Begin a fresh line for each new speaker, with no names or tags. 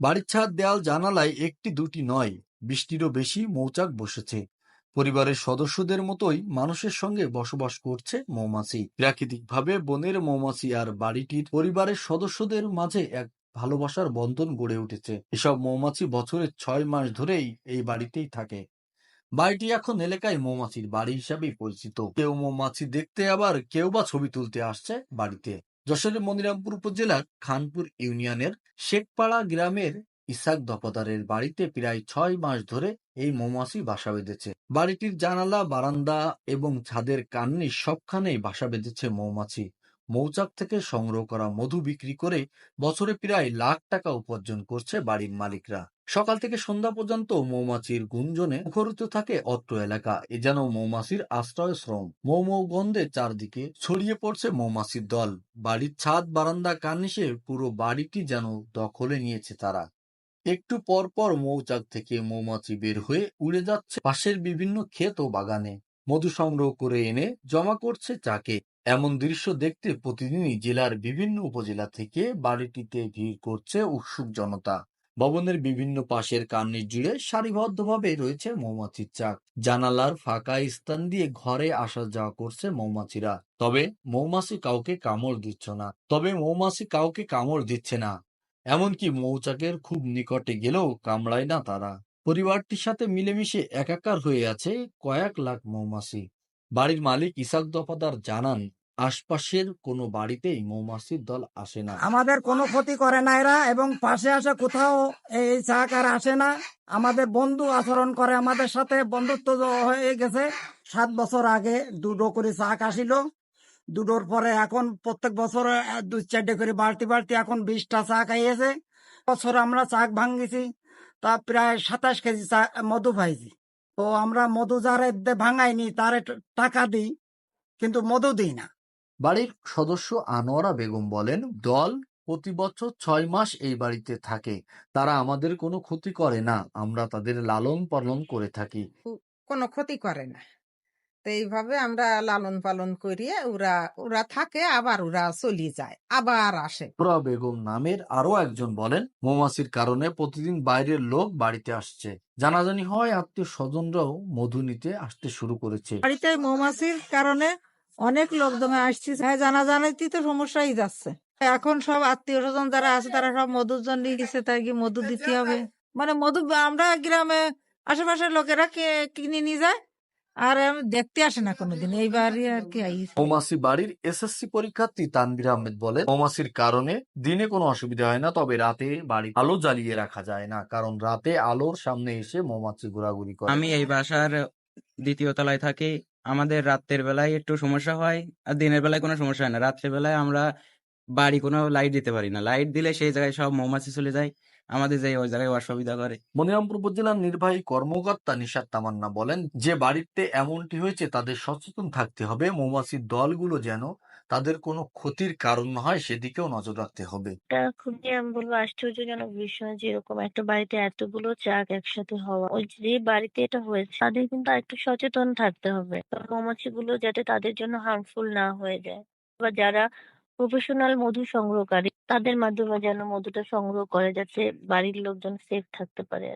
বাড়ির ছাদ দেয়াল জানালায় একটি দুটি নয়, বৃষ্টিরও বেশি মৌচাক বসেছে। পরিবারের সদস্যদের মতোই মানুষের সঙ্গে বসবাস করছে মৌমাছি। প্রাকৃতিকভাবে বনের মৌমাছি আর বাড়িটির পরিবারের সদস্যদের মাঝে এক ভালোবাসার বন্ধন গড়ে উঠেছে। এসব মৌমাছি বছরের ছয় মাস ধরেই এই বাড়িতেই থাকে। বাড়িটি এখন এলাকায় মৌমাছির বাড়ি হিসাবেই পরিচিত। কেউ মৌমাছি দেখতে আবার কেউ বা ছবি তুলতে আসছে বাড়িতে। যশোরের মনিরামপুর উপজেলার খানপুর ইউনিয়নের শেখপাড়া গ্রামের ইসাক দফাদারের বাড়িতে প্রায় ছয় মাস ধরে এই মৌমাছি বাসা বেঁধেছে। বাড়িটির জানালা, বারান্দা এবং ছাদের কান্নি সবখানেই বাসা বেঁধেছে মৌমাছি। মৌচাক থেকে সংগ্রহ করা মধু বিক্রি করে বছরে প্রায় লাখ টাকা উপার্জন করছে বাড়ির মালিকরা। সকাল থেকে সন্ধ্যা পর্যন্ত মৌমাছির গুঞ্জনে মুখরিত থাকে অত্র এলাকা। এ যেন মৌমাছির আশ্রয়শ্রম মৌ মৌ গন্ধে চারদিকে ছড়িয়ে পড়ছে মৌমাছির দল। বাড়ির ছাদ, বারান্দা, কার্নিশে পুরো বাড়িটি যেন দখলে নিয়েছে তারা। একটু পর পর মৌচাক থেকে মৌমাছি বের হয়ে উড়ে যাচ্ছে পাশের বিভিন্ন ক্ষেত ও বাগানে। মধু সংগ্রহ করে এনে জমা করছে চাকে। এমন দৃশ্য দেখতে প্রতিদিনই জেলার বিভিন্ন উপজেলা থেকে বাড়িটিতে ভিড় করছে উৎসুক জনতা। ভবনের বিভিন্ন পাশের কার্নিশ জুড়ে সারিবদ্ধভাবে রয়েছে মৌমাছির চাক। জানালার ফাঁকা স্থান দিয়ে ঘরে আসা যাওয়া করছে মৌমাছিরা। তবে মৌমাছি কাউকে কামড় দিচ্ছে না। তবে মৌমাছি কাউকে কামড় দিচ্ছে না। এমনকি মৌচাকের খুব নিকটে গেলেও কামড়ায় না তারা। পরিবারটির সাথে মিলেমিশে একাকার হয়ে আছে কয়েক লাখ মৌমাছি। বাড়ির মালিক ইসাক দফাদার জানান আশপাশের কোনো বাড়িতেই মৌমাছির দল আসে না।
আমাদের কোনো ক্ষতি করে না এরা এবং পাশে আসে কোথাও এই চাক আর আসে না। আমাদের বন্ধু আচরণ করে, আমাদের সাথে বন্ধুত্ব হয়ে গেছে। সাত বছর আগে দুটো করে চাক আসিল। দুটোর পরে এখন প্রত্যেক বছর দু চারটে করে বাড়তি বাড়তি এখন বিশটা চাক আইয়েছে। বছর আমরা চাক ভাঙ্গিছি তা প্রায় সাতাশ কেজি মধু পাইছি। তো আমরা মধু যারা ভাঙাইনি, তারে টাকা দিই, কিন্তু মধু দিই না।
বাড়ির সদস্য আনোয়ারা বেগম বলেন দল প্রতি বছর ছয় মাস এই বাড়িতে থাকে। তারা আমাদের কোনো ক্ষতি করে না। আমরা তাদের লালন পালন করে থাকি।
কোনো ক্ষতি করে না। তো এইভাবে আমরা লালন পালন করিয়ে ওরা ওরা থাকে আবার ওরা চলে যায় আবার আসে।
নোরা বেগম নামের আরও একজন বলেন মৌমাছির কারণে প্রতিদিন বাইরের লোক বাড়িতে আসছে। জানাজানি হয় আত্মীয় স্বজনরাও মধু নিতে আসতে শুরু করেছে।
বাড়িতে মৌমাছির কারণে অনেক লোকজন আসছি। হ্যাঁ জানা জানাইতেই তো সমস্যাই যাচ্ছে। এখন সব আত্মীয় স্বজন যারা আছে তারা সব মধুর জন্য গেছে তাই কি মধু দিতে হবে? মানে মধু আমরা গ্রামে আশেপাশের লোকেরা কে- কিনে নিয়ে যায়? আর আমি দেখতে আসে না কোনোদিন। এইবারই আর কি আইছে
মৌমাছি বাড়ির এসএসসি পরীক্ষার্থী তানভীর আহমেদ বলেন মৌমাছির কারণে দিনে কোনো অসুবিধা হয় না তবে রাতে বাড়ি আলো জ্বালিয়ে রাখা যায় না কারণ রাতে আলোর সামনে এসে মৌমাছি ঘোরাঘুরি করে।
আমি এই বাসার দ্বিতীয় তলায় থাকি। আমাদের রাতের বেলায় একটু সমস্যা হয় আর দিনের বেলায় কোনো সমস্যা হয় না। রাত্রের বেলায় আমরা বাড়ি কোনো লাইট দিতে পারি না। লাইট দিলে সেই জায়গায় সব মৌমাছি চলে যায়, আমাদের যে ওই জায়গায় অসুবিধা করে।
মনিরামপুর উপজেলার নির্বাহী কর্মকর্তা নিশাত তামান্না বলেন, যে বাড়িতে এমনটি হয়েছে তাদের সচেতন থাকতে হবে। মৌমাছির দলগুলো যেন তাদের কোনো ক্ষতির কারণ না হয় সেদিকেও নজর রাখতে হবে।
এটা খুবই আমি বলব আশ্চর্যজনক বিষয় যে এরকম একটা বাড়িতে এতগুলো চাক একসাথে হওয়া, ওই যে বাড়িতে এটা হয়েছে, তাদের কিন্তু একটু সচেতন থাকতে হবে। মৌমাছি গুলো যাতে তাদের জন্য হার্মফুল না হয়ে যায়। বা যারা প্রফেশনাল মধু সংগ্রহকারী, তাদের মাধ্যমে যেন মধুটা সংগ্রহ করে যাতে বাড়ির লোকজন সেফ থাকতে পারে